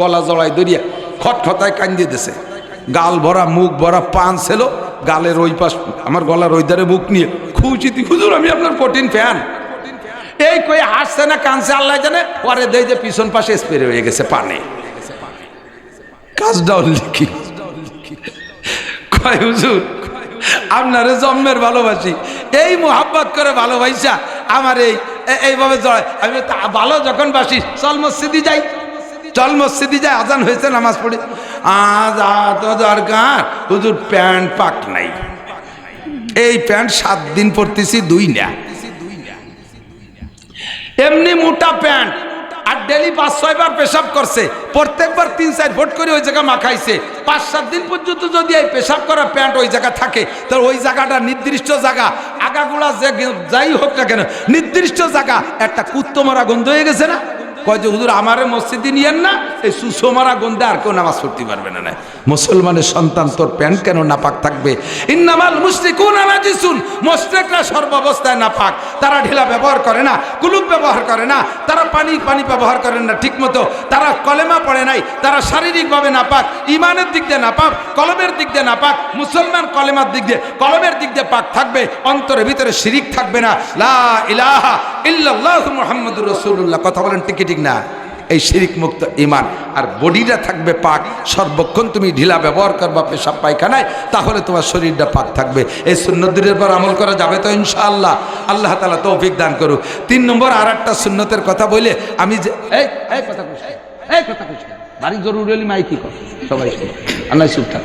গলা জড়াই দরিয়া খটখটায় কান্দিয়ে দিছে। গাল ভরা, মুখ ভরা, পান ছিল, গালের ওই পাশ, আমার গলার ওই ধারে মুখ নিয়ে খুশি হুজুর, আমি আপনার কঠিন ফ্যান। এই কই হাসছে না কানছে আল্লাহ জানে? পরে দেই যে পিছন পাশে স্প্রে হয়ে গেছে পানে। কাজটাও লিখি কয় হুজুর, আপনারে জন্মের ভালোবাসি। এই মোহাব্বত করে ভালোবাসা আমার এই এইভাবে জয় আমি ভালো যখন বাসি, চল মসজিদি যাই। চল মসজিদি যাই আজান হয়েছে, নামাজ পড়ি। আজ তো দরকার, হুজুর প্যান্ট পাক নাই। এই প্যান্ট সাত দিন পরতেছি, দুই না। এমনি মোটা প্যান্ট, আর ডেলি পাঁচ ছয়বার পেশাব করছে। প্রত্যেকবার তিন, চার ভোট করে ওই জায়গা মাখাইছে। পাঁচ, সাত দিন পর্যন্ত যদি এই পেশাব করা প্যান্ট ওই জায়গা থাকে তাহলে ওই জায়গাটা নির্দিষ্ট জায়গা আগাগুলা যে যাই হোক না কেন, নির্দিষ্ট জায়গা, একটা কুত্তমারা গন্ধ হয়ে গেছে না? কয় যে, হুজুর, আমারে মসজিদে নিয়েন না, এই সুষমারা গন্ধে আর কেউ নামাজ পড়তে পারবে না না মুসলমানের সন্তান তোর প্যান্ট কেন নাপাক থাকবে? ইন্নামাল মুশরিকুন আনাজিসুন মুশরিকরা সর্বাবস্থায় নাপাক। তারা ঢিলা ব্যবহার করে না, কুলুপ ব্যবহার করে না, তারা পানি পানি ব্যবহার করেন না ঠিকমতো। তারা কলেমা পড়ে নাই, তারা শারীরিকভাবে নাপাক, ইমানের দিক দিয়ে নাপাক, কলমের দিক দিয়ে নাপাক, মুসলমান কলেমার দিক দিয়ে, কলমের দিক দিয়ে পাক থাকবে, অন্তরের ভিতরে শিরিক থাকবে না। লা ইলাহা ইল্লাল্লাহু মুহাম্মাদুর রাসূলুল্লাহ, কথা বলেন টিকি ঠিক না। এই শিরিক মুক্ত ইমান আর বডিটা থাকবে পাক। সর্বক্ষণ তুমি ঢিলা ব্যবহার করবা পেশাব পায়খানায়, তাহলে তোমার শরীরটা পাক থাকবে। এই সুন্নতির পর আমল করা যাবে তো ইনশাআল্লাহ। আল্লাহ তালা তৌফিক দান করুক। তিন নম্বর আর একটা সুন্নতের কথা বলে, আমি যে এই এই কথা এই কথা বাড়ি জরুরি হলে মাইকি কর? সবাই আল্লাহ চুপ থাক।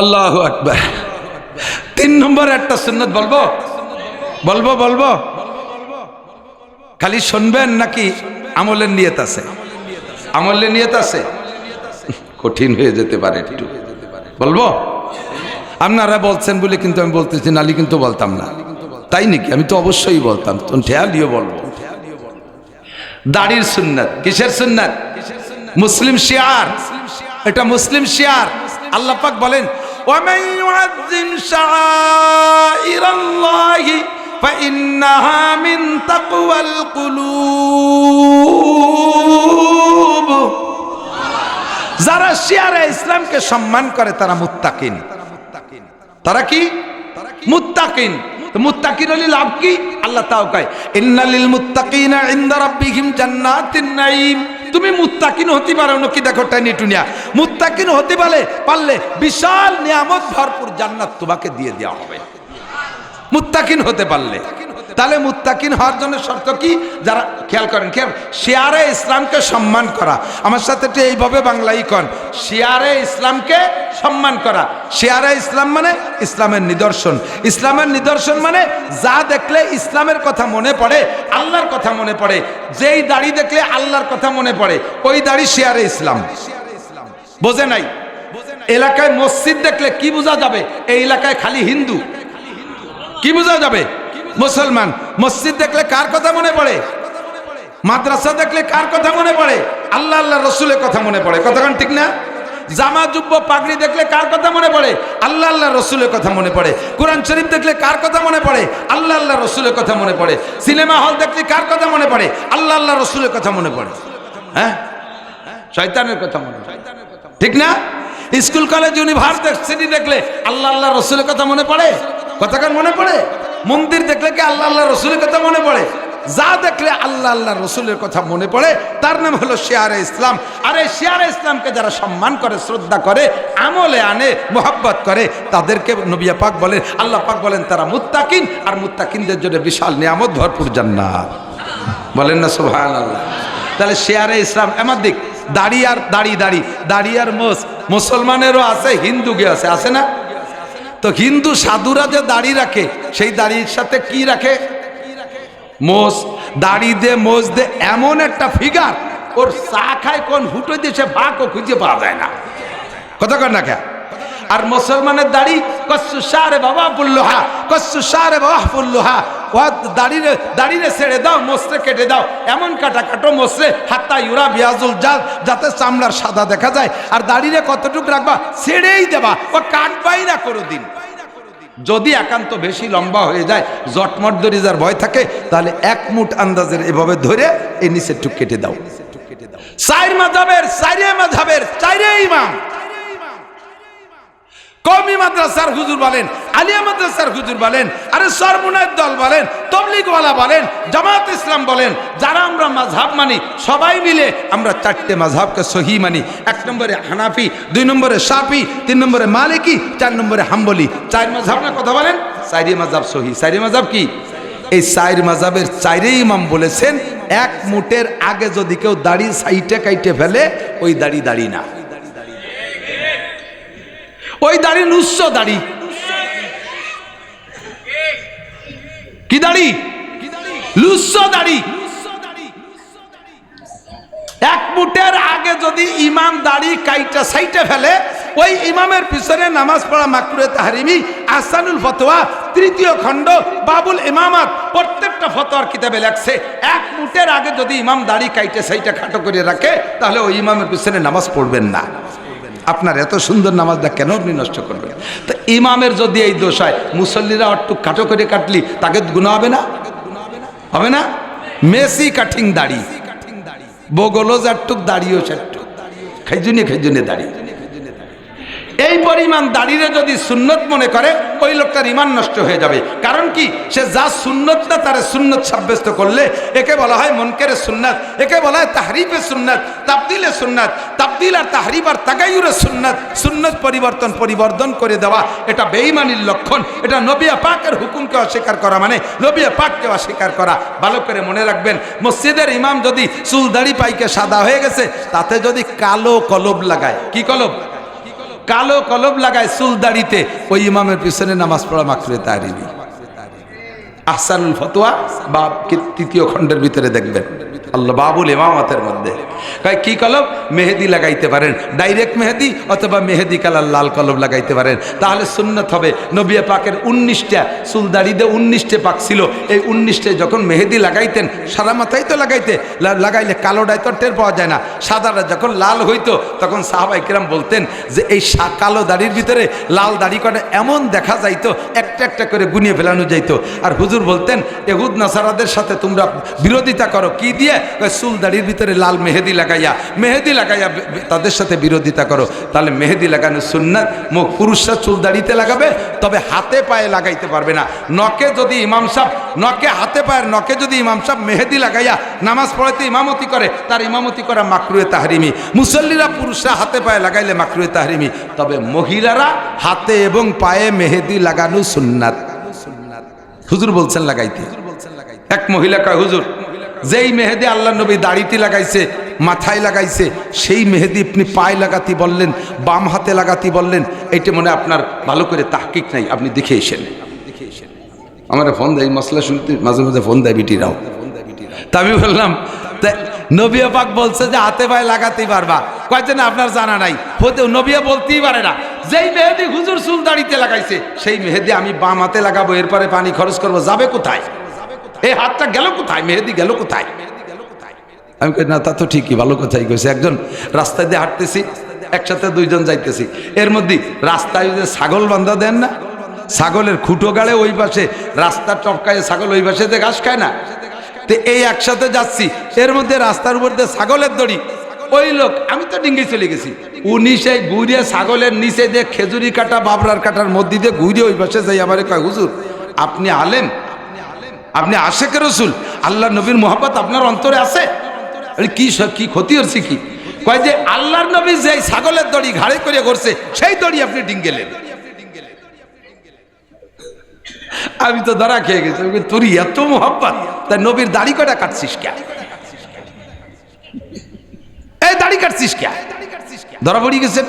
আল্লাহ আকবার। তিন নম্বর, একটা সুন্নত বলব? বলব বলব? খালি শুনবেন নাকি আমলের নিয়ত আছে? আমলের নিয়ত আছে? কঠিন হয়ে যেতে পারে একটু। বলব? আপনারা বলছেন বলে কিন্তু আমি বলতেছি নালি কিন্তু বলতাম না। তাই নাকি? আমি তো অবশ্যই বলতাম। তো ঠেয়ালিও বলব। দাড়ির সুন্নাত। কিসের সুন্নাত? মুসলিম শিয়ার। এটা মুসলিম শিয়ার। আল্লাহ পাক বলেন ওয়ামাই ইউআযযিম শাআইরাল্লাহি فإنها من تقوى القلوب যারা শিয়ারে ইসলামকে সম্মান করে তারা মুত্তাকিন তারা কি মুত্তাকিন তো মুত্তাকিন হলে লাভ কি আল্লাহ তাও কয় ইন্নালিল মুত্তাকিনা ইনদা রাব্বিহিম জান্নাতিন নাঈম তুমি মুত্তাকিন হতে পারো নাকি দেখো টাইনি টুনিয়া মুত্তাকিন হতে পারলে পারলে বিশাল নিয়ামত ভরপুর জান্নাত তোমাকে দিয়ে দেওয়া হবে মুত্তাকিন হতে পারলে। তাহলে মুত্তাকিন হওয়ার জন্য শর্ত কি? যারা, খেয়াল করেন, খেয়াল, শেয়ারে ইসলামকে সম্মান করা। আমার সাথে একটু এইভাবে বাংলাই কন। শেয়ারে ইসলামকে সম্মান করা। শেয়ারে ইসলাম মানে ইসলামের নিদর্শন। ইসলামের নিদর্শন মানে যা দেখলে ইসলামের কথা মনে পড়ে, আল্লাহর কথা মনে পড়ে। যেই দাড়ি দেখলে আল্লাহর কথা মনে পড়ে, ওই দাড়ি শেয়ারে ইসলাম। বোঝে নাই? এলাকায় মসজিদ দেখলে কি বোঝা যাবে? এই এলাকায় খালি হিন্দু। কি বোঝা যাবে মুসলমান মসজিদ দেখলে কার কথা মনে পড়ে মাদ্রাসা দেখলে কার কথা মনে পড়ে আল্লাহ আল্লাহ রসুলের কথা মনে পড়ে কথাখান ঠিক না জামা জুব্ব পাগড়ি দেখলে কার কথা মনে পড়ে আল্লাহ আল্লাহ রসুলের কথা মনে পড়ে কোরআন শরীফ দেখলে কার কথা মনে পড়ে আল্লাহ আল্লাহ রসুলের কথা মনে পড়ে সিনেমা হল দেখলে কার কথা মনে পড়ে আল্লাহ আল্লাহ রসুলের কথা মনে পড়ে হ্যাঁ শয়তানের কথা মনে পড়ে ঠিক না স্কুল কলেজ ইউনিভার্সিটি দেখলে আল্লাহ আল্লাহ রসুলের কথা মনে পড়ে কথাকার মনে পড়ে? মন্দির দেখলে কি আল্লাহ আল্লাহ রসুলের কথা মনে পড়ে? যা দেখলে আল্লাহ আল্লাহ রসুলের কথা মনে পড়ে, তার নাম হলো শেয়ারে ইসলাম। আর এই শেয়ারে ইসলামকে যারা সম্মান করে, শ্রদ্ধা করে, আমলে আনে, মোহাব্বত করে, তাদেরকে নবিয়া পাক বলেন, আল্লাহ পাক বলেন, তারা মুত্তাকিন, আর মুত্তাকিনদের জন্য বিশাল নিয়ামত, ভরপুর জান্নাত। বলেন না সুবহান আল্লাহ তাহলে শেয়ারে ইসলাম আমার দিক, দাড়ি আর দাড়ি দাড়ি দাড়ি আর মোস মুসলমানেরও আছে হিন্দু গে আছে আছে না? তো হিন্দু সাধুরা যে দাড়ি রাখে, সেই দাড়ির সাথে কি রাখে? মোষ। দাড়ি দে, মোষ দে, এমন একটা ফিগার ওর চা খায় কোন হুটো দিয়ে সে ভাগও খুঁজে পাওয়া যায় না। কথা কর না কে আর মুসলমানের দাড়ি কচ্ছু সারে বাবা পুল্লোহা কচ্ছু সারে বাবা পুল্লোহা দাড়িরে দাড়িরে ছেড়ে দাও, মোসরে কেটে দাও। এমন কাটা কাটো মোসরে হাত্তা ইউরা বিয়াজুল জাল, যাতে চামড়ার সাদা দেখা যায়। আর দাড়িরে কতটুকু রাখবা, ছেড়েই দেবা। ও কাটবাই না কোনো দিন। যদি একান্ত বেশি লম্বা হয়ে যায়, জটমট দড়ি দরিজার ভয় থাকে, তাহলে এক মুঠ আন্দাজের এভাবে ধরে এই নিচে টুক কেটে দাও। চার মাঝাবের চাইরে মাঝাবের চাইরে ইমাম। কমি মাদ্রাসার হুজুর বলেন, আলিয়া মাদ্রাসার হুজুর বলেন, আরে সরমুনায়ের দল বলেন, তবলিগওয়ালা বলেন জামাত ইসলাম বলেন, যারা আমরা মাঝহাব মানি, সবাই মিলে আমরা চারটে মাঝহাবকে সহি মানি। এক নম্বরে হানাফি, দুই নম্বরে সাফি তিন নম্বরে মালিকি, চার নম্বরে হাম্বলি। চার মাঝহাব না কথা বলেন? চারি মাঝহাব সহি। চারি মাঝহাব কি? এই চার মাঝাবের চাইরে ইমাম বলেছেন, এক মুটের আগে যদি কেউ দাড়ি সাইটে কাইটে ফেলে, ওই দাড়ি দাড়ি না। ওই দাড়ি নুস্য দাড়ি। কি দাড়ি? লুস্য দাড়ি। এক মুটের আগে যদি ইমাম দাড়ি কাইটা সাইটে ফেলে, ওই ইমামের পিছনে নামাজ পড়া মাকরুয়ে তাহারিমি, আহসানুল ফতোয়া, তৃতীয় খণ্ড, বাবুল ইমামাত, প্রত্যেকটা ফতোয়ার কিতাবে লেখছে। এক মুটের আগে যদি ইমাম দাড়ি কাইটে সাইটা খাটো করে রাখে, তাহলে ওই ইমামের পিছনে নামাজ পড়বেন না। আপনার এত সুন্দর নামাজটা কেন আপনি নষ্ট করবেন? তো ইমামের যদি এই দোষ হয়, মুসল্লিরা একটু কাটো করে কাটলি, তাকে গুণা হবে না? হবে না? মেসি কাঠিং দাড়ি বগলো যারটুক দাড়িও চারটুক খাইজুনে খাইজুনে দাড়ি। এই পরিমাণ দাঁড়িয়ে যদি সুন্নত মনে করে, ওই লোকটার ইমান নষ্ট হয়ে যাবে। কারণ কি? সে যা সুন্নত না, তার সুন্নত সাব্যস্ত করলে, একে বলা হয় মনকের সুন্নাত, একে বলা হয় তাহরিফের সুন্নাত, তাবদিলে সুন্নাত, তাবদিল আর তাহরিফ আর তাগাইউরের সুন্নাত, সুন্নত পরিবর্তন পরিবর্তন করে দেওয়া, এটা বেঈমানির লক্ষণ। এটা নবিয়া পাকের হুকুমকে অস্বীকার করা মানে নবিয়া পাককে অস্বীকার করা। ভালো করে মনে রাখবেন, মসজিদের ইমাম যদি চুল দাড়ি পাইকে সাদা হয়ে গেছে, তাতে যদি কালো কলব লাগায়, কি কলব? কালো কলম লাগায় চুল দাড়িতে, ওই ইমামের পিছনে নামাজ পড়া মাকড়ে তারিনি আহসানুল ফতোয়া বা তৃতীয় খণ্ডের ভিতরে দেখবেন। আল্লাহ বাবুল ইমামতের মধ্যে। কয়, কি কলম? মেহেদি লাগাইতে পারেন। ডাইরেক্ট মেহেদি অথবা মেহেদি কালার লাল কলম লাগাইতে পারেন। তাহলে সুন্নত হবে। নবিয়া পাকের উনিশটা চুল উনিশটে পাক ছিল। এই উনিশটে যখন মেহেদি লাগাইতেন, সারা মাথায় তো লাগাইতে লাগাইলে কালোটায় তো টের পাওয়া যায় না। সাদাটা যখন লাল হইতো, তখন সাহাবাই কিরাম বলতেন যে, এই কালো দাড়ির ভিতরে লাল দাড়ি কটা এমন দেখা যাইতো, একটা একটা করে গুনিয়ে ফেলানো যাইতো। আর হুজুর বলতেন, এহুদ নাসারাদের সাথে তোমরা বিরোধিতা করো। কি দিয়ে? চুল দাড়ির ভিতরে লাল মেহেদি লাগাইয়া, মেহেদি লাগাইয়া বি- বি- তাদের সাথে বিরোধিতা করো। তাহলে মেহেদি লাগানো সুন্নাত, মুখ পুরুষরা চুল দাড়িতে লাগাবে, তবে হাতে পায়ে লাগাইতে পারবে না। নকে যদি ইমাম সাহেব নকে হাতে পায়ের নকে যদি ইমাম সাহেব মেহেদি লাগাইয়া নামাজ পড়াইতে ইমামতি করে, তার ইমামতি করা মাকরুয়ে তাহরিমি। মুসল্লিরা পুরুষরা হাতে পায়ে লাগাইলে মাকরুয়ে তাহরিমি। তবে মহিলারা হাতে এবং পায়ে মেহেদি লাগানো সুন্নাত। হুজুর বলছেন লাগাইতে। এক মহিলা কয়, হুজুর, যেই মেহেদি আল্লাহ নবী দাড়িতে লাগাইছে মাথায় লাগাইছে, সেই মেহেদি আপনি পায়ে লাগাতি বললেন, বাম হাতে লাগাতি বললেন এটা মনে আপনার ভালো করে তাহকিক নাই, আপনি দেখে এসেন। আমার ফোন দেয় মশলা শুনতে মাঝে মাঝে ফোন দেয় বিটিরাও। তা আমি বললাম নবিয়া পাক বলছে যে হাতে পায়ে লাগাতেই পারবা। কয়েছে না, আপনার জানা নাই। হতেও নবিয়া বলতেই পারে না। যেই মেহেদি হুজুর চুল দাড়িতে লাগাইছে, সেই মেহেদি আমি বাম হাতে লাগাবো, এরপরে পানি খরচ করব, যাবে কোথায়? এই হাতটা গেল কোথায়? মেহেদি গেল কোথায়? আমি কই, না, তা তো ঠিকই, ভালো কথাই কইছে। একজন রাস্তায় দিয়ে হাঁটতেছি, একসাথে দুইজন যাইতেছি। এর মধ্যে রাস্তায় যে ছাগল বান্ধা দেন না, ছাগলের খুঁটো গাড়ে ওই পাশে রাস্তা টপকায় ছাগল ওই পাশে ঘাস খায় না, তো এই একসাথে যাচ্ছি, এর মধ্যে রাস্তার উপর দিয়ে ছাগলের দড়ি। ওই লোক, আমি তো ডিঙ্গি চলে গেছি। উনি সেই ঘুরিয়ে ছাগলের নিচে দিয়ে খেজুরি কাটা, বাবরার কাটার মধ্যে দিয়ে ঘুরিয়ে ওই পাশে যাই, আমার কয়, হুজুর, আপনি আলেম? আপনি আশেখ রসুল? আল্লাহ নবীর মোহাম্মত আপনার অন্তরে আছে? কি কি ক্ষতি হচ্ছে কি? কয় যে আল্লাহর নবী যে ছাগলের দড়ি ঘাড়ে করে করছে সেই দড়ি আপনি ডিঙ্গেলেন আমি তো ধরা খেয়ে গেছি তোর এত মোহাম্মত তাই নবীর দাড়ি কটা কাটছিস কে? এই দাড়ি কাটছিস কে? ধরা পড়ি গেছে?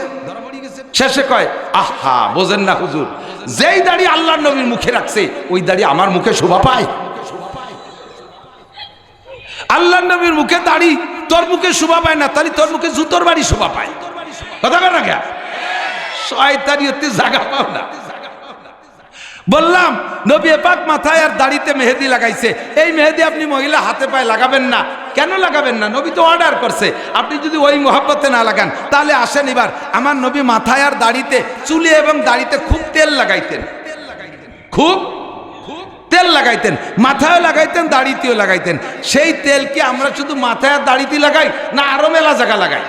শেষে কয়, আহা, বোঝেন না হুজুর, যেই দাড়ি আল্লাহর নবীর মুখে রাখছে, ওই দাড়ি আমার মুখে শোভা পায়। আল্লাহ নবীর মুখে দাড়ি, তোর মুখে শোভা পায় না, তাহলে তোর মুখে জুতোর বাড়ি শোভা পায়। কথা বল না কেন? শয়তানি হতে জায়গা পাও না। বললাম, নবী পাক মাথায় আর দাড়িতে মেহেদি লাগাইছে। এই মেহেদি আপনি মহিলা হাতে পায়ে লাগাবেন না। কেন লাগাবেন না? নবী তো অর্ডার করছে। আপনি যদি ওই মোহাব্বতে না লাগান, তাহলে আসেন এবার। আমার নবী মাথায় আর দাড়িতে, চুলে এবং দাড়িতে খুব তেল লাগাইতেন। খুব? তেল লাগাইতেন মাথায় লাগাইতেন, দাড়িতেও লাগাইতেন। সেই তেল কি আমরা শুধু মাথায় আর দাড়িতে লাগাই না আরও মেলা জায়গা লাগাই?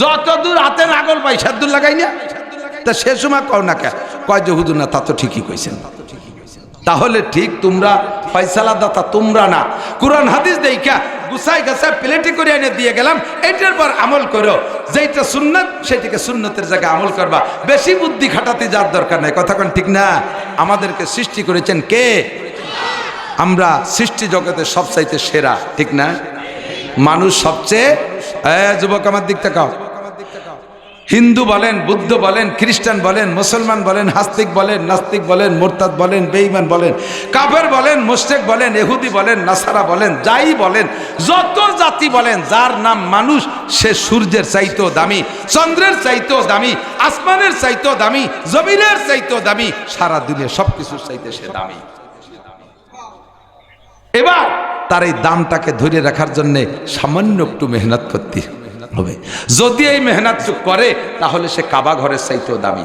যত দূর হাতে নাগল পাই সাদ্দুর লাগাই না? তা সে সময় কও না কে? কয় যে হুদুর না, তা তো ঠিকই কইছেন। তাহলে ঠিক তোমরা ফয়সালা দাতা তোমরা না। কোরআন, হাদিস দেইখা গুছাই গাছাই প্লেটে করে এনে দিয়ে গেলাম এটার পর আমল করো। যেটা সুন্নত সেটিকে সুন্নতের জায়গায় আমল করবা। বেশি বুদ্ধি খাটাতে যার দরকার নাই, কথা কোন ঠিক না? আমাদেরকে সৃষ্টি করেছেন কে? আমরা সৃষ্টি জগতের সবচাইতে সেরা, ঠিক না? মানুষ সবচেয়ে যুবক, আমার দিক তাকাও হিন্দু বলেন, বুদ্ধ বলেন, খ্রিস্টান বলেন, মুসলমান বলেন, হাস্তিক বলেন, নাস্তিক বলেন, মোরতাদ বলেন, বেঈমান বলেন, কাফের বলেন, মুশরিক বলেন এহুদি বলেন, নাসারা বলেন, যাই বলেন, যত জাতি বলেন, যার নাম মানুষ, সে সূর্যের চাইতেও দামি, চন্দ্রের চাইতেও দামি, আসমানের চাইতেও দামি, জমিনের চাইতেও দামি, সারা দুনিয়া সব কিছুর চাইতে সে দামি। এবার তার এই দামটাকে ধরে রাখার জন্যে সামান্য একটু মেহনত করতে হবে। যদি এই মেহনত করে, তাহলে সে কাবা ঘরের চাইতেও দামি।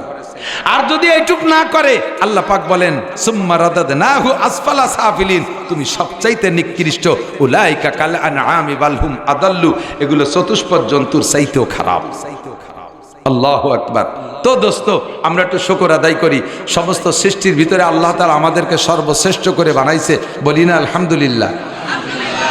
আর যদি এইটুক না করে, আল্লাহ পাক বলেন, সুম্মা আসফালা সাফিলিন তুমি সবচাইতে নিকৃষ্ট, উলাইকা কাল আনআমি বালহুম আদাল্লু এগুলো চতুষ্পদ জন্তুর চাইতেও খারাপ। আল্লাহ আকবার। তো দোস্ত, আমরা একটু শকর আদায় করি। সমস্ত সৃষ্টির ভিতরে আল্লাহ তালা আমাদেরকে সর্বশ্রেষ্ঠ করে বানাইছে। বলি না, আলহামদুলিল্লাহ।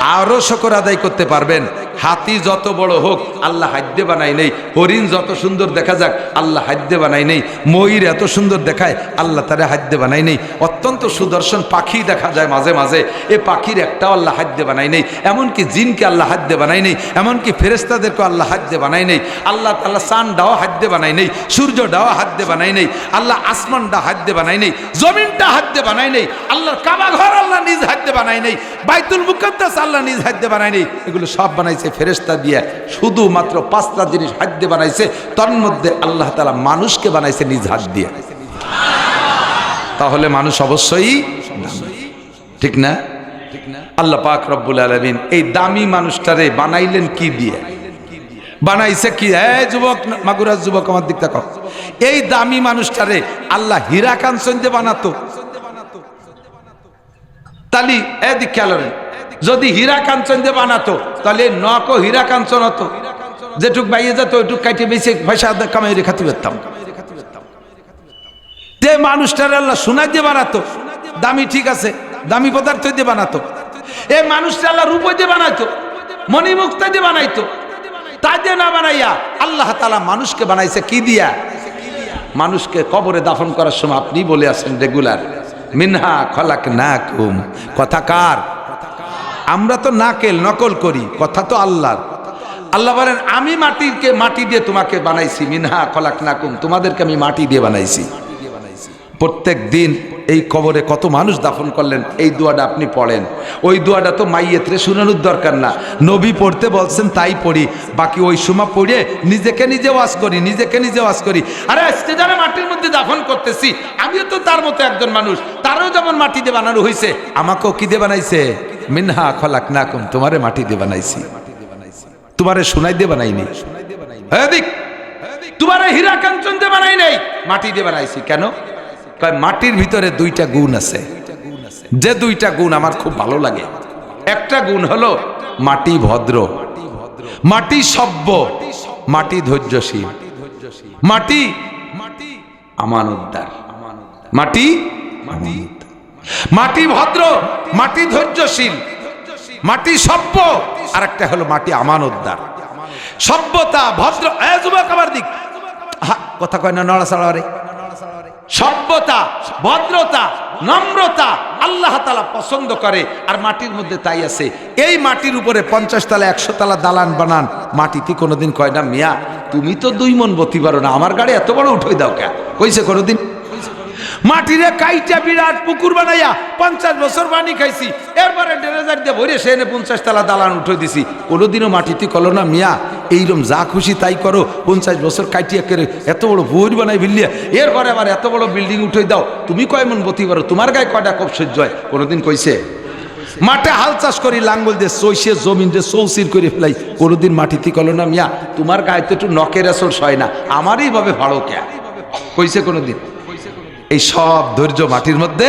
আরও শকর আদায় করতে পারবেন। হাতি যত বড় হোক আল্লাহ হাদ্যে বানাই নেই হরিণ যত সুন্দর দেখা যাক আল্লাহ হাদ্যে বানাই নেই ময়ূর এত সুন্দর দেখায় আল্লাহ তারা হাদ্যে বানাই নেই অত্যন্ত সুদর্শন পাখি দেখা যায় মাঝে মাঝে এ পাখির একটাও আল্লাহ হাদ্যে বানাই নেই এমনকি জিনকে আল্লাহ হাদ্যে বানাই নেই এমনকি ফেরেস্তাদেরকে আল্লাহ হাদ্যে বানাই নেই আল্লাহ তাল্লাহ সানডাও হাদ্যে বানাই নেই সূর্যটাও হাদ্যে বানাই নেই আল্লাহ আসমানটা হাদ্যে বানাই নেই জমিনটা হাদ্যে বানাই নেই আল্লাহর কাবা ঘর আল্লাহ নিজ হাদ্যে বানাই নেই বাইতুল মুকদ্দাস আল্লাহ নিজ হাদ্যে বানাই নেই এগুলো সব বানাইছে ফেরেস্তা দিয়ে শুধুমাত্র পাঁচটা জিনিস হাদ্যে বানাইছে, তার মধ্যে আল্লাহ তালা মানুষকে বানাইছে নিজ হাত দিয়ে। তাহলে মানুষ অবশ্যই। ঠিক না? আল্লাহ পাক রব্বুল আলমিন এই দামি মানুষটারে বানাইলেন কি দিয়ে? বানাইছে কি? হ্যাঁ যুবক মাগুরাজ যুবক, আমার দিকটা কম এই দামি মানুষটারে আল্লাহ হীরা কাঞ্চন দিয়ে বানাতো। তালি, এদিক খেয়াল। যদি হীরা কাঞ্চন দিয়ে বানাতো, তাহলে নক হীরা কাঞ্চন হতো। যেটুক বাইয়ে যেত, ওইটুক কাইটে বেশি পয়সা কামাই রেখাতে পারতাম তে মানুষটার আল্লাহ সোনা দিয়ে বানাতো, দামি ঠিক আছে, দামি পদার্থ দিয়ে বানাতো। এ মানুষটা আল্লাহ রূপ দিয়ে বানাইতো, মণিমুক্তা দিয়ে বানাইতো। তা দিয়ে না বানাইয়া আল্লাহ তালা মানুষকে বানাইছে কি দিয়া? মানুষকে কবরে দাফন করার সময় আপনি বলে আসেন রেগুলার। মিনহা খলাক না কুম কথা কার? আমরা তো নাকেল, নকল করি, কথা তো আল্লাহর। আল্লাহ বলেন, আমি মাটিকে মাটি দিয়ে তোমাকে বানাইছি, মিনহা খলাক নাকুম তোমাদেরকে আমি মাটি দিয়ে বানাইছি। প্রত্যেক দিন এই কবরে কত মানুষ দাফন করলেন, এই দোয়াটা আপনি পড়েন। ওই দোয়াটা তো মাইয়েত্রে শুনানোর দরকার না। নবী পড়তে বলছেন, তাই পড়ি। বাকি ওই সময় পড়ে নিজেকে নিজে ওয়াজ করি, নিজেকে নিজে ওয়াজ করি। আরে, আজকে যারা মাটির মধ্যে দাফন করতেছি, আমিও তো তার মতো একজন মানুষ। তারও যেমন মাটি দিয়ে বানানো হয়েছে, আমাকেও কি দিয়ে বানাইছে? মিনহা খলাক নাকুম তোমারে মাটি দিয়ে বানাইছি। তোমারে শোনাই দিয়ে বানাইনি হ্যাঁ তোমারে হীরা কাঞ্চন দিয়ে বানাই নাই, মাটি দিয়ে বানাইছি। কেন? কয়, মাটির ভিতরে দুইটা গুণ আছে। যে দুইটা গুণ আমার খুব ভালো লাগে। একটা গুণ হলো মাটি ভদ্র। মাটি সভ্য। মাটি ধৈর্যশীল। মাটি মাটি আমানতদার মাটি আমানতদার। মাটি ভদ্র, মাটি ধৈর্যশীল। মাটি সভ্য। আর একটা হলো মাটি আমানতদার সভ্যতা, ভদ্র। যুবক আমার দিক। কথা কয় না, নড়াচড়া রে। সভ্যতা, ভদ্রতা, নম্রতা আল্লাহ তালা পছন্দ করে। আর মাটির মধ্যে তাই আছে। এই মাটির উপরে পঞ্চাশ তালা, একশো তালা দালান বানান। মাটিতে কোনোদিন কয় না, মিয়া, তুমি তো দুই মন বতি পারো না, আমার গাড়ি এত বড় উঠে দাও কে কইছে কোনোদিন। মাটিরে কাইটা বিরাট পুকুর বানাইয়া পঞ্চাশ বছর পানি খাইছি। এরপরে ড্রেজার দিয়ে ভরে সে এনে পঞ্চাশ তালা দালান উঠে দিছি। কোনোদিনও মাটিতে কলো না মিয়া এইরকম যা খুশি তাই করো। পঞ্চাশ বছর কাইটিয়া করে এত বড় বই বানাই বিল্লিয়া এরপরে আবার এত বড় বিল্ডিং উঠে দাও। তুমি কয় মন বতি পারো তোমার গায়ে কয়টা কপ সহ্য হয়? কোনোদিন কইছে? মাঠে হাল চাষ করি, লাঙ্গল দিয়ে চৈসে জমিন দিয়ে চৌচির করে ফেলাই। কোনোদিন মাটিতে কলো না মিয়া, তোমার গায়ে তো একটু নকের আসল সয় না। আমারই ভাবে ভাড়ো কে কইছে কোনোদিন? এই সব ধৈর্য মাটির মধ্যে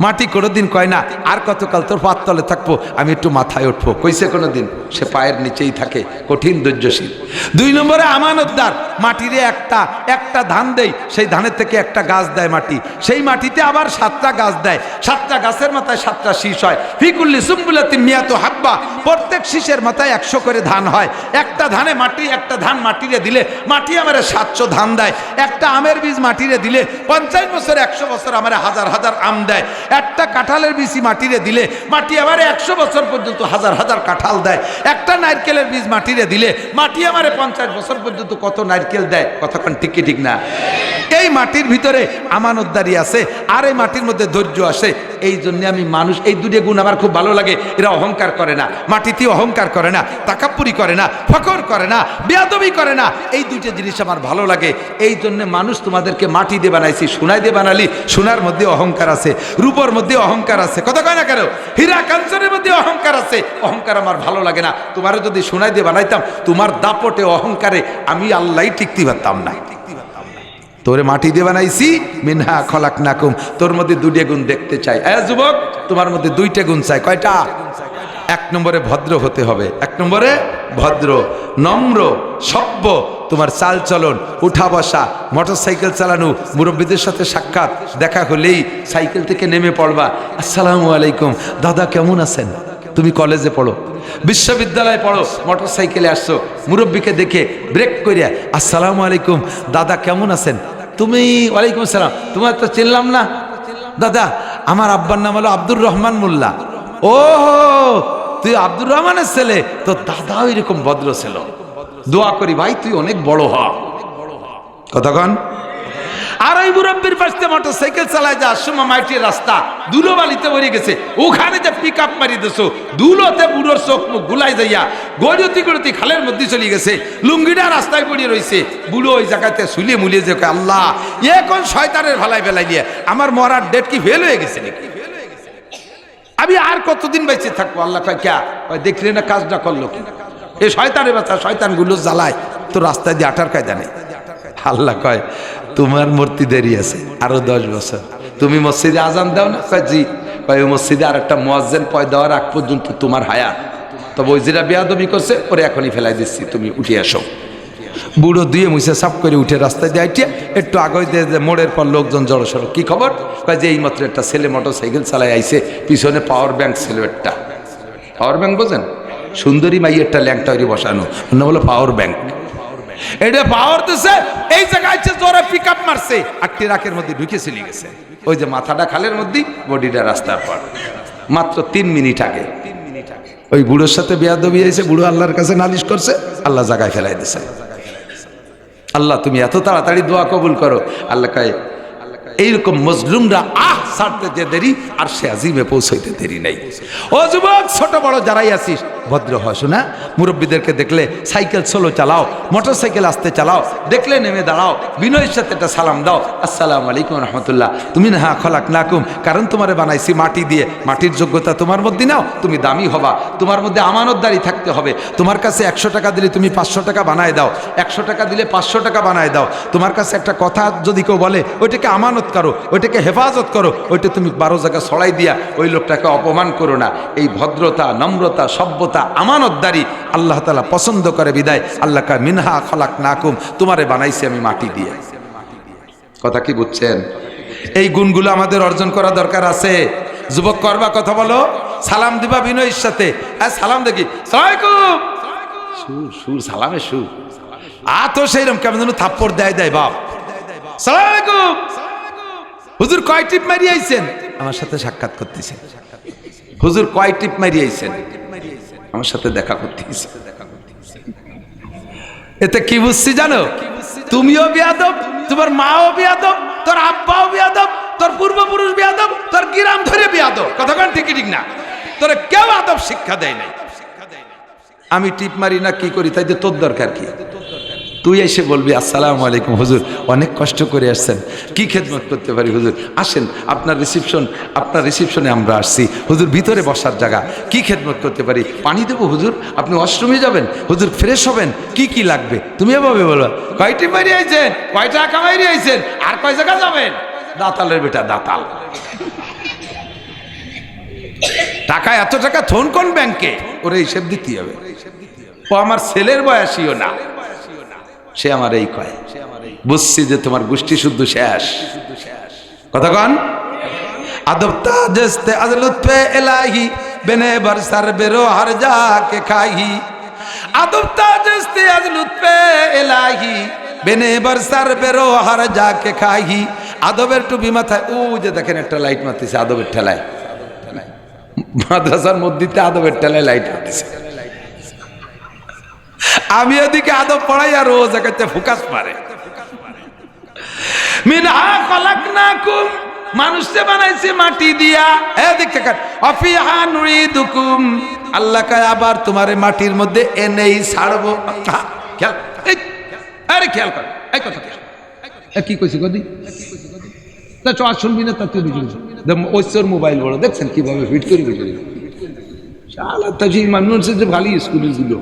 মাটি কোনোদিন কয় না, আর কতকাল তোর পাত তলে থাকব, আমি একটু মাথায় উঠবো। কইছে কোনোদিন, সে পায়ের নিচেই থাকে, কঠিন ধৈর্যশীল। দুই নম্বরে আমানতদার, মাটিরে একটা একটা ধান দেই, সেই ধানের থেকে একটা গাছ দেয় মাটি। সেই মাটিতে আবার সাতটা গাছ দেয়। সাতটা গাছের মাথায় সাতটা শীষ হয়। ফিকুল্লি সুম্বুলাতি মিয়াতো হাব্বা, প্রত্যেক শীষের মাথায় একশো করে ধান হয়। একটা ধানে মাটি, একটা ধান মাটিরে দিলে, মাটি আমার সাতশো ধান দেয়। একটা আমের বীজ মাটিরে দিলে, পঞ্চাশ বছর, একশো বছর আমার হাজার হাজার আম দেয়। একটা কাঁঠালের বীজ মাটিরে দিলে, মাটি আমারে একশো বছর পর্যন্ত হাজার হাজার কাঁঠাল দেয়। একটা নারকেলের বীজ মাটিরে দিলে, মাটি আমারে পঞ্চাশ বছর পর্যন্ত কত নারকেল দেয়? কতক্ষণ ঠিক কি ঠিক না? এই মাটির ভিতরে আমানতদারি আছে, আর এই মাটির মধ্যে ধৈর্য আসে এই জন্য আমি মানুষ, এই দুটি গুণ আমার খুব ভালো লাগে। এরা অহংকার করে না। মাটিতে অহংকার করে না, তাকাপ্পুরি করে না ফকর করে না, বেয়াদবি করে না। এই দুটো জিনিস আমার ভালো লাগে। এই জন্য মানুষ তোমাদেরকে মাটি দিয়ে বানাইছি সোনাই দিয়ে বানালি, সোনার মধ্যে অহংকার আছে। রূপর মধ্যে অহংকার আছে। কথা কয় না কেন? হীরা কাঞ্চনের মধ্যে অহংকার আছে। অহংকার আমার ভালো লাগে না। তোমারও যদি সোনাই দিয়ে বানাইতাম, তোমার দাপটে অহংকারে আমি আল্লাহ টিকতে পারতাম না। তোরে মাটি দিয়ে বানাইছি, মিনহা খলাক নাকুম তোর মধ্যে দুটি গুণ দেখতে চাই। এ যুবক, তোমার মধ্যে দুইটা গুণ চাই। কয়টা? এক নম্বরে ভদ্র হতে হবে। এক নম্বরে ভদ্র, নম্র, সভ্য, তোমার চাল চলন, উঠা বসা মোটর সাইকেল চালানো, মুরব্বীদের সাথে সাক্ষাৎ, দেখা হলেই সাইকেল থেকে নেমে পড়বা। আসসালামু আলাইকুম। দাদা কেমন আছেন? তুমি কলেজে পড়ো। বিশ্ববিদ্যালয়ে পড়ো মোটর সাইকেলে আসছো, মুরব্বীকে দেখে ব্রেক করিয়া আসসালামু আলাইকুম। দাদা কেমন আছেন? তুমি, ওয়ালাইকুম আসসালাম। তোমার তো চিনলাম না। দাদা, আমার আব্বার নাম হলো আব্দুর রহমান মোল্লা। ও তুই আব্দুর রহমানের ছেলে তো দাদাও এরকম ভদ্র ছিল। দোয়া করি, ভাই, তুই অনেক বড় হ। কতক্ষণ আর ওই মুরব্বীর পাশে মোটর সাইকেল চালায় যা সময় মাইটির রাস্তা দুলো বালিতে ভরে গেছে। ওখানে যে পিক আপ মারি দিছো দুলোতে বুড়োর চোখ মুখ গুলাই যাইয়া গড়তি গড়তি খালের মধ্যে চলে গেছে। লুঙ্গিটা রাস্তায় পড়িয়ে রয়েছে বুড়ো ওই জায়গাতে শুলিয়ে মুলিয়ে যে, আল্লাহ, এ কোন শয়তানের ভালাই ফেলাই দিয়ে আমার মরার ডেট কি ফেল হয়ে গেছে নাকি? আমি আর কতদিন বেঁচে থাকব? আল্লাহ কয়, ক্যা? দেখলে না কাজটা করল কি? এ শয়তানের বাচ্চা, শয়তানগুলো জ্বালায়। তো রাস্তায় দিয়ে আটার কায়দা নেই। আল্লাহ কয়, তোমার মূর্তি দেরি আছে, আরও দশ বছর। তুমি মসজিদে আজান দাও না? কয়, জি। কয় ওই মসজিদে আর একটা মোয়াজ্জেন পয় দেওয়ার আগ পর্যন্ত তোমার হায়াত। তবে ওই যেটা বেয়াদবি করছে, ওরে এখনই ফেলাই দিচ্ছি, তুমি উঠে আসো বুড়ো দুয়ে মুছে সাফ করে উঠে রাস্তায় দিয়ে আইটিয়া একটু আগে দিয়ে মোড়ের পর লোকজন জড়ো সড়ো। কি খবর? কয় যে এই মাত্র একটা ছেলে মোটর সাইকেল চালায় আইছে, পিছনে পাওয়ার ব্যাংক ছিল একটা। পাওয়ার ব্যাংক বোঝেন? সুন্দরী মাই একটা ল্যাংটা ওই বসানো। অন্য বলো পাওয়ার ব্যাংক এটা পাওয়ার দিছে, এই জায়গায় জোরে পিক আপ মারছে। আর ট্রাকের মধ্যে ঢুকে চলে গেছে। ওই যে মাথাটা খালের মধ্যে বডিটা রাস্তার পর। মাত্র তিন মিনিট আগে। ওই বুড়োর সাথে বেয়াদবি হয়েছে, বুড়ো আল্লাহর কাছে নালিশ করছে, আল্লাহ জায়গায় ফেলাই দিছে। আল্লাহ, তুমি এত তাড়াতাড়ি দোয়া কবুল করো। আল্লাহ কায়, এইরকম মজলুমরা আহ সারতে যে দেরি, আর সে আজিমে পৌঁছাইতে দেরি নাই। ও যুবক, ছোট বড় যারাই আছিস ভদ্র হয়। শোনা, মুরব্বীদেরকে দেখলে সাইকেল সোলো চালাও মোটর সাইকেল আসতে চালাও, দেখলে নেমে দাঁড়াও, বিনয়ের সাথে একটা সালাম দাও। আসসালাম আলাইকুম রহমতুল্লাহ। তুমি না হা খলাক নাকুম কারণ তোমারে বানাইছি মাটি দিয়ে। মাটির যোগ্যতা তোমার মধ্যে নাও, তুমি দামি হবা। তোমার মধ্যে আমানতদারি থাকতে হবে। তোমার কাছে একশো টাকা দিলে তুমি পাঁচশো টাকা বানায় দাও। একশো টাকা দিলে পাঁচশো টাকা বানায় দাও। তোমার কাছে একটা কথা যদি কেউ বলে, ওইটাকে আমানত করো, ওইটাকে হেফাজত করো, ওইটা তুমি বারো জায়গা ছড়াই দিয়া, ওই লোকটাকে অপমান করো না। এই ভদ্রতা, নম্রতা, সভ্যতা আমানতদারি আল্লাহ তালা পছন্দ করে বিদায়। আল্লাহ কা মিনহা খলাক নাকুম তোমারে বানাইছি আমি মাটি দিয়ে। কথা কি বুঝছেন? এই গুণগুলো আমাদের অর্জন করা দরকার আছে। যুবক করবা কথা বলো, সালাম দিবা বিনয়ের সাথে। হ্যাঁ সালাম দেখি। সুর সুর সালামে সুর আ তো সেইরকম কেমন যেন থাপ্পড় দেয় দেয় বাপ। সালামালাইকুম। হুজুর কয় টিপ মারি আইছেন আমার সাথে সাক্ষাৎ করতেছে হুজুর কয় টিপ মারি আইছেন আমার সাথে দেখা করতে এতে কি বুঝছি জানো? তুমিও বিয়াদব, তোমার মাও বিয়াদব, তোর আব্বাও বিয়াদব, তোর পূর্বপুরুষ বিয়াদব, তোর গ্রাম ধরে বিয়াদব। কতক্ষণ ঠিকই ঠিক না? তোর কেউ আদব শিক্ষা দেয় নাই। আমি টিপ মারি না, কি করি? তাই তোর দরকার কি? তুই এসে বলবি, আসসালামু আলাইকুম, হুজুর, অনেক কষ্ট করে আসছেন। কি খেদমত করতে পারি, হুজুর? আসেন, আপনার রিসিপশন আপনার রিসিপশনে আমরা আসছি। হুজুর, ভিতরে বসার জায়গা। কি খেদমত করতে পারি? পানি দেবো, হুজুর? আপনি ওয়াশরুমে যাবেন? হুজুর ফ্রেশ হবেন? কি কি লাগবে? তুমি এভাবে বলবা কয়টি মারি আইছেন? কয় টাকা মারি আইছেন? আর কয় জায়গা যাবেন? দাতালের বেটা, দাতাল। টাকা এত টাকা থন কোন ব্যাংকে ওরে হিসেব দিতে হবে। ও আমার ছেলের বয়সীও না। সে আমার এই কয়। বুঝছি যে তোমার গোষ্ঠী শুদ্ধ শেষ। কথা কন? আদবতা এলাহি কে খাহি। আদবতা জস্তে এলাহি খাহি। আদবের টুপি মাথায় যে দেখেন একটা লাইট আদবের মাদ্রাসার মধ্যে আদবের ঠেলায় লাইট মারতেছে। আমি এদিকে আদব পড়াই আর ও জায়গাতে ফোকাস মারে। মানুষকে মাটি দিয়া। অফিহা আবার মধ্যে এনেই ছাড়বো। খেয়াল আরে খেয়াল কথা শুনবি না, তা তুই ওইসর মোবাইল বড়, দেখছেন কীভাবে ফিট করে মানুষের যে ভালো স্কুলেরগুলো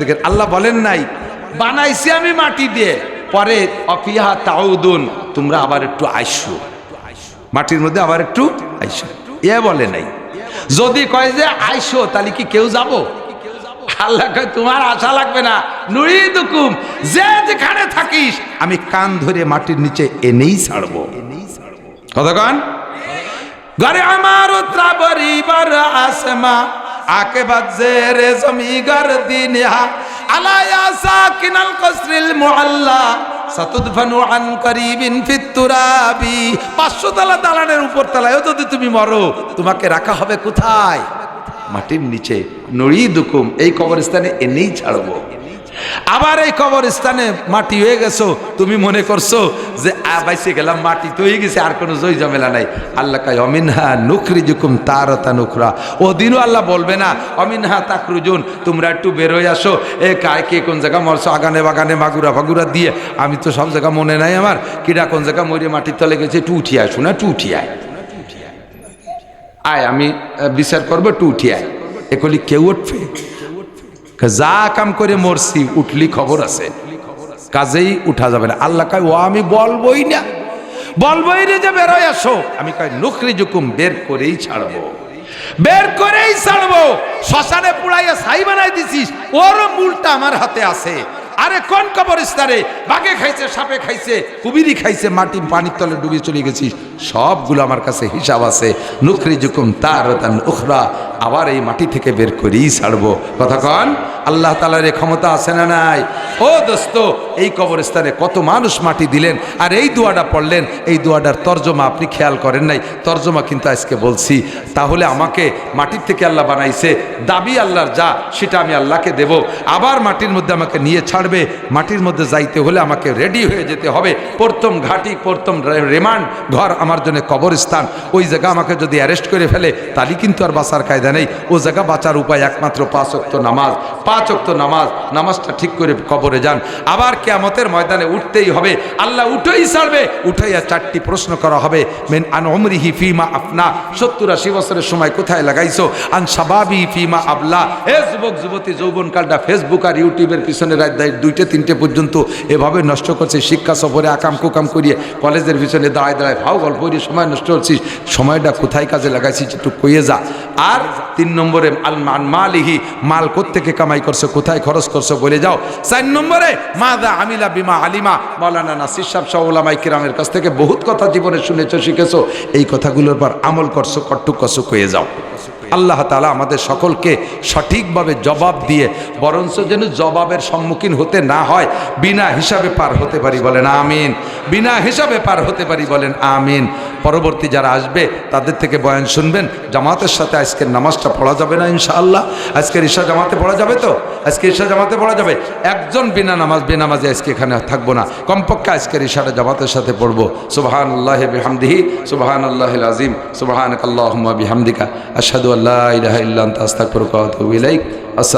দেখেন আল্লাহ বলেন নাই, বানাইছি আমি মাটি দিয়ে, পরে অফিহা তাউদুন, তোমরা আবার একটু আইসো। মাটির মধ্যে আবার একটু আইসো। এ বলে নাই। যদি কয় যে আইসো, তাহলে কি কেউ যাব? আল্লাহ তোমার আশা লাগবে না। নুরিদুকুম, যে যেখানে থাকিস, আমি কান ধরে মাটির নিচে এনেই ছাড়বো। কতক্ষণ ঘরে আমার উত্রা বরিবার আসমা, আকে বাজে রে জমি গর দিনহা আলায়া সাকিনাল কসরিল মুআল্লা সাতুদফানু আন করিবিন ফিত তুরাবি 500 তলা দালানের উপর তলায়ও যদি তুমি মরো, তোমাকে রাখা হবে কোথায়? মাটির নিচে নড়ি দুকুম এই কবরস্থানে এনেই ছাড়বো। আবার এই কবরস্থানে মাটি হয়ে গেছো, তুমি মনে করছ যে বাইসে গেলাম, মাটি তো হয়ে গেছে, আর কোনো জয় ঝামেলা নাই। আল্লাহ কাই অমিনহা নুকরি জুকুম তারতা নুকরা ও দিনও আল্লাহ বলবে না, অমিনহা তাকরুজুন তোমরা একটু বেরোয় আসো। এ কায়, কে কোন জায়গা মরছো? আগানে বাগানে মাগুরা ফাগুরা দিয়ে, আমি তো সব জায়গা মনে নাই আমার। কিরা কোন জায়গা মরে মাটির তলে গেছে, একটু উঠিয়ে আসো না, একটু উঠিয়ে আয়। আয়, আমি বিচার করব, একটু উঠিয়ে আয়। একলি কেউ উঠবে? যা কাম করে মরছি, উঠলি খবর আছে। কাজেই উঠা যাবে না। আল্লাহ কয়, ও, আমি বলবই না। বলবই রে যে বেরোয় আসো। আমি কয় নুকরি জুকুম, বের করেই ছাড়বো। বের করেই ছাড়বো। শ্মশানে পুড়াইয়া ছাই বানাই দিছিস। ওর মূলটা আমার হাতে আছে। আরে কোন কবরস্থানে? বাঘে খাইছে, সাপে খাইছে কুবিরি খাইছে, মাটি পানির তলে ডুবে চলে গেছিস। সবগুলো আমার কাছে হিসাব আছে। নুখরি জুকুম তার উখরা। আবার এই মাটি থেকে বের করেই ছাড়বো। কথা কন? আল্লাহ তালার এ ক্ষমতা আছে না নাই? ও দোস্ত, এই কবরস্থানে কত মানুষ মাটি দিলেন, আর এই দোয়াটা পড়লেন। এই দোয়াটার তর্জমা আপনি খেয়াল করেন নাই। তর্জমা কিন্তু আজকে বলছি, তাহলে আমাকে মাটির থেকে আল্লাহ বানাইছে। দাবি আল্লাহর যা, সেটা আমি আল্লাহকে দেব। আবার মাটির মধ্যে আমাকে নিয়ে ছাড়বে? মাটির মধ্যে যাইতে হলে আমাকে রেডি হয়ে যেতে হবে। প্রথম ঘাটি, প্রথম রেমান্ড ঘর আমার জন্য কবরস্থান। ওই জায়গা আমাকে যদি অ্যারেস্ট করে ফেলে, তাহলে কিন্তু আর বাঁচার কায়দা নেই। ও জায়গা বাঁচার উপায় একমাত্র পাঁচ অক্ত নামাজ। পাঁচ অক্ত নামাজ, নামাজটা ঠিক করে কবরে যান। আবার কেয়ামতের ময়দানে উঠতেই হবে। আল্লাহ উঠেই ছাড়বে, উঠাইয়া চারটি প্রশ্ন করা হবে। মেন আন অমরিহি ফিমা আপনা সত্তর আশি বছরের সময় কোথায় লাগাইছো? আন সাবাবি ফিমা আবলা। এ যুবক, যুবতী, যৌবনকালটা ফেসবুক আর ইউটিউবের পিছনে রাত দুইটে, তিনটে পর্যন্ত এভাবে নষ্ট করছে শিক্ষা সফরে আকাম কুকাম করিয়ে কলেজের পিছনে দাঁড়ায় দাঁড়ায় ভাও গল্প করিয়ে সময় নষ্ট করছিস। সময়টা কোথায় কাজে লাগাইছিস একটু কইয়ে যা। আর তিন নম্বরে আল মান মালিহি, মাল কোত্থেকে কামাই করছ, কোথায় খরচ করছ বলে যাও। চার নম্বরে মা দা আমিলা বিমা আলিমা মৌলানা নাসির সাহেব সাউলামাই কিরামের কাছ থেকে বহুত কথা জীবনে শুনেছো, শিখেছো। এই কথাগুলোর পর আমল করছ, কট্টু করছ কয়ে যাও। আল্লাহ তালা আমাদের সকলকে সঠিকভাবে জবাব দিয়ে, বরঞ্চ যেন জবাবের সম্মুখীন হতে না হয়, বিনা হিসাবে পার হতে পারি বলেন আমিন। বিনা হিসাবে পার হতে পারি বলেন আমিন। পরবর্তী যারা আসবে, তাদের থেকে বয়ান শুনবেন, জামাতের সাথে আজকের নামাজটা পড়া যাবে না ইনশাআল্লাহ। আজকের ঈশা জামাতে পড়া যাবে তো? আজকে ঈশা জামাতে পড়া যাবে। একজন বিনা নামাজ বেনামাজে আজকে এখানে থাকব না। কমপক্ষে আজকের ঈশাটা জামাতের সাথে পড়ব। সুবাহান আল্লাহ বিহামদিহি সুবাহান আল্লাহ আজিম সুবাহান আল্লাহ বিহামদিকা আসাদু আল্লাহ ইলাহা ইল্লা আনতা আস্তাগফিরুকা ওয়া আতুবু ইলাইক।